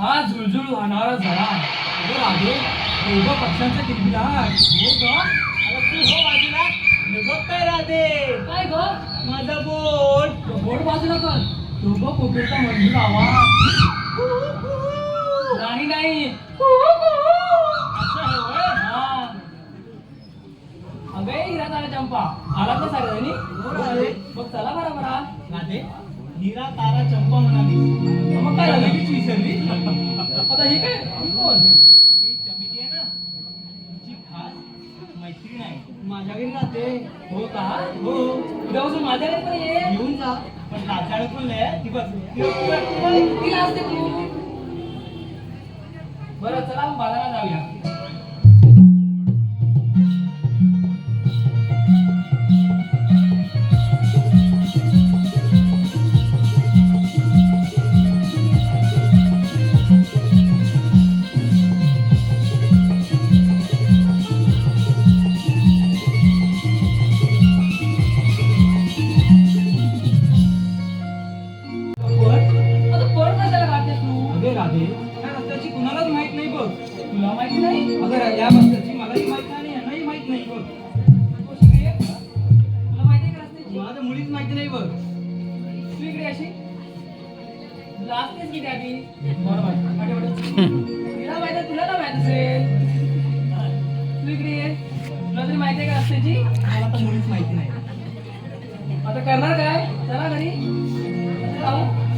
हा झुळझुळ वाहणारा झरा अगं राधे दोघं पक्ष्यांचा किलबिलाट हो ग. अरे तू हो बाजूला. बघ काय राधे. काय ग? माझा बोट. बोट बाजूला कर. दोघं कुठेचा मंजूर आवाज नाही नाही. असं आहे होय? हा. अगे हिरा तारा चंपा आला हो राधे. मग चला बरा बरा राधे. हिरा तारा चंपा म्हणाली. मग काय झालं? लगेच विसरली? आता हे काय? ही कोण? ही चमेली आहे ना. तिची खास मैत्रीण आहे. माझ्या घरी राहते. हो का? हो. उद्यापासून माझ्याकडे पण ये. येऊन जा. पण लाचाळ पण लय. ती बघ. असते बरं चला बाजारात जाऊया. रस्त्याची मला माहिती नाही. आता करणार काय? चला घरी. जाऊ.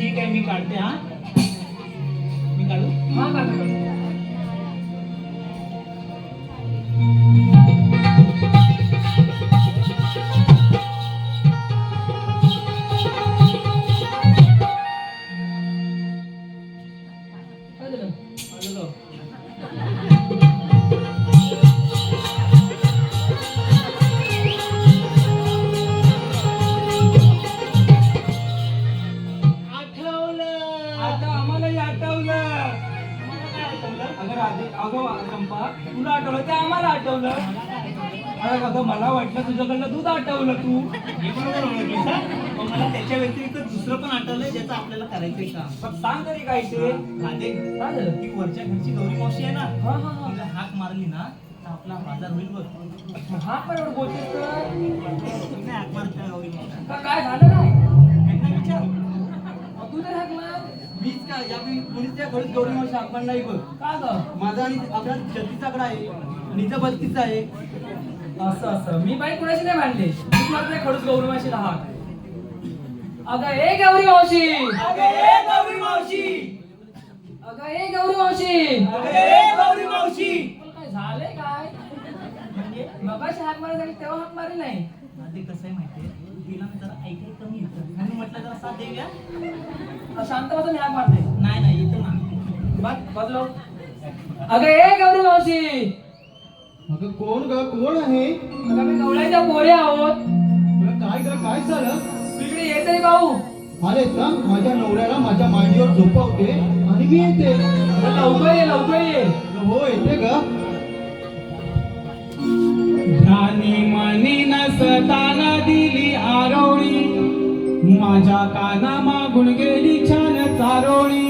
ठीक आहे मी काढते हा. मी काढू? हा काढू वाटलं तुझ्याकडनं दूध आठवलं तू. हे बरोबर ओळखलीस हा? पण मला त्याच्या व्यतिरिक्त दुसरं पण आठवलंय ज्याचं आपल्याला करायचंय काम. मग सांग तरी काय ते. राधे काय झालं? ती वरच्या घरची गौरी मावशी आहे ना हा हा हा. तिला हाक मारली ना तर आपला बाजार होईल बघ. हा पण बोलतेस तर? तिने हाक गौरी मावशी. का काय झालं काय त्यांना विचार. मग तू तर हाकला मीच का या मुलीच त्या घरीच गौरी मावशी हाक मारणार नाही बघ. का ग? माझा आणि आपला छत्तीसाकडा आहे आणि हिचा बत्तीसचा आहे. असं असं. मी बाई कुणाशी नाही मांडले मी मात्र खडूस गौरी मावशी हाक. अगं ए गौरी मावशी! अगं ए गौरी मावशी! अगं ए गौरी मावशी! अगं ए गौरी मावशी! तुला काय झालंय काय? म्हणजे मगाशी हाक मारायसाठी तेव्हा हाक मारली नाही. आधी कसं आहे माहितीये? तिला जरा ऐकायला कमी येतं. आणि म्हटलं जरा साथ देऊया. शांत बसून हाक मारते. नाही नाही येतं ना. बस बदलो अगं ए गौरी मावशी! अगं कोण ग? कोण आहे? अगं मी गवळ्याच्या पोरी आहोत. काय ग? काय झालं? तू इकडे ये तरी भाऊ. अरे का माझ्या नवऱ्याला माझ्या मांडीवर झोपवते आणि मी येते. अगं लवकर ये लवकर ये. हो येते ग. राणी मनी नसताना दिली आरोळी. माझ्या काना मागून गेली छान चारोळी.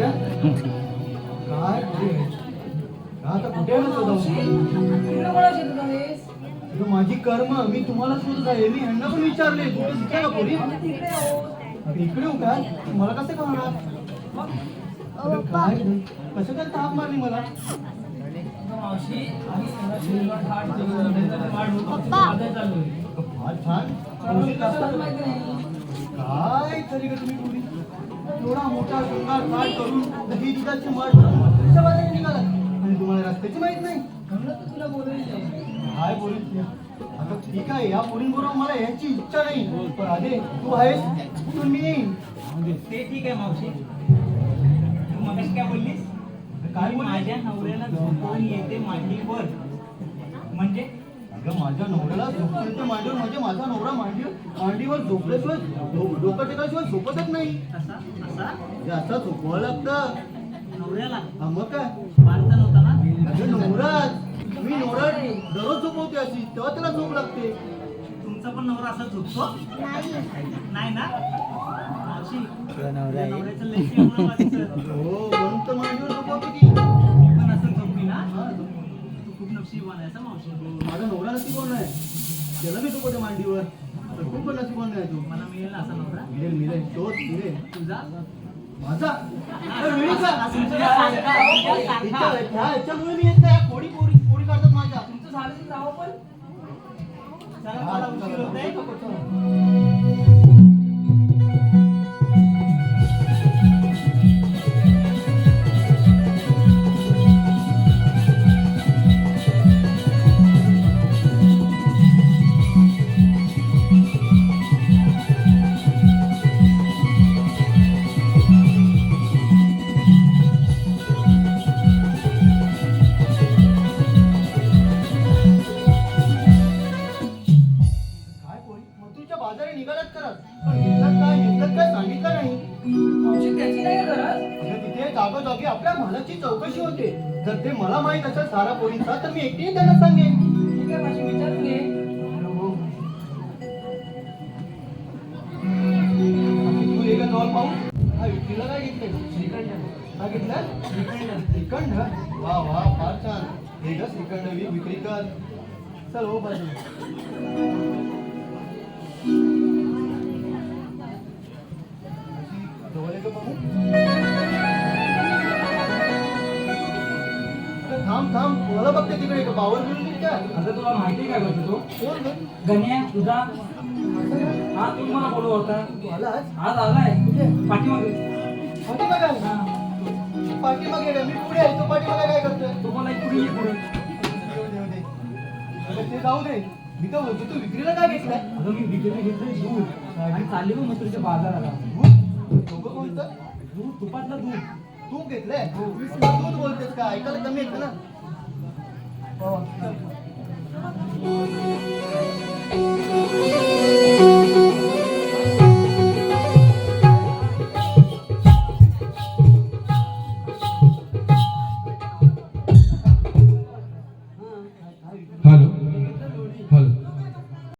काय? आता कुठे शोधावं? माझी कर्म मी तुम्हाला शोधत आहे. मी ह्यांना पण विचारले. कुठे पोरी? अगं, इकडे काय मला कसं कळणार? काय? कसं काय ताप मारली मला? काय तरी का तुम्ही पोरी? एवढा मोठा शृंगार पाठ करून दही दुधाची बाजूने निघाला. आणि तुम्हाला रस्त्याची माहीत नाही. म्हणून तर तुला बोलवले काय बोलत आता ठीक आहे या पोरींबरोबर मला याची इच्छा नाही. पण अरे तू आहेस कुठून मी येईन. ते ठीक आहे मावशी. तू मगाशी काय बोललीस? काय? माझ्या नवऱ्याला झोपवून येते मांडीवर. म्हणजे? अगं माझ्या नवऱ्याला झोपण्याच्या मांडीवर म्हणजे माझा नवरा मांडीवर मांडीवर झोपल्याशिवाय डोकं टेकल्याशिवाय झोपतच नाही. असा? असा? म्हणजे झोपवावं लागतं. नवऱ्याला? हा मग काय? मारता नव्हता ना? अगं नवराच. मी नवरा दररोज झोपवते अशी तेव्हा त्याला झोप लागते. तुमचा पण नवरा असा झोपतो? नाही ना? मावशी नवऱ्याचं लय प्रेम वाटतं. हो म्हणून तर मांडीवर झोपवते ती. मी पण असं झोपली ना? हा, झोप. तू खूप नशीबवान आहेस हं, मावशी. नवरा नशीबवान आहे. त्याला मी झोपवते मांडीवर? तर तू पण नशीबवान आहे तू. मला मिळेल ना असा नवरा? मिळेल मिळेल. शोध मिळेल. तुझा? माझा? मी येत. नाही कोडी पोरी काढतात माझ्या. तुमचं झालं जावं पण. जागोजागी आपल्या मालाची चौकशी होते. जर ते मला माहीत असेल सारा पोरींचा तर मी एकटीने त्यांना सांगेन. ठीक आहे मावशी विचारून घे. तू एका जवळ पाहू हा विक्रीला काय घेतलंय? श्रीखंड. काय घेतलं श्रीखंड. श्रीखंड वा वा फार छान. हे ग श्रीखंड वि- विक्री कर. चल हो बाजू जवळ येतो पाहू थांब थांब कोणाला बघते तिकडे? काय आता तुला माहिती काय करतो तो कोण ग? गण्या तुझा? हा तू मला बोलव होता तू आलास आज? आलाय. कुठे? पाठीमागे. पाठीमागे आहे. हा. पाठीमागे आहे. मी पुढे आहे. तो पाठीमागे काय करतोय? तू मला एक पुढे ये पुढे. ते जाऊ दे. मी तर म्हणतो तू विक्रीला काय घेतलाय? अगं मी विकेट घेतलं दूध. आणि चालली मग मथुरच्या बाजाराला. दूध? दोघं कोणतं दूध तुपातलं दूध. तूप घेतलंय? दूध बोलतेस का? ऐकायला कमी येतं ना? Oh,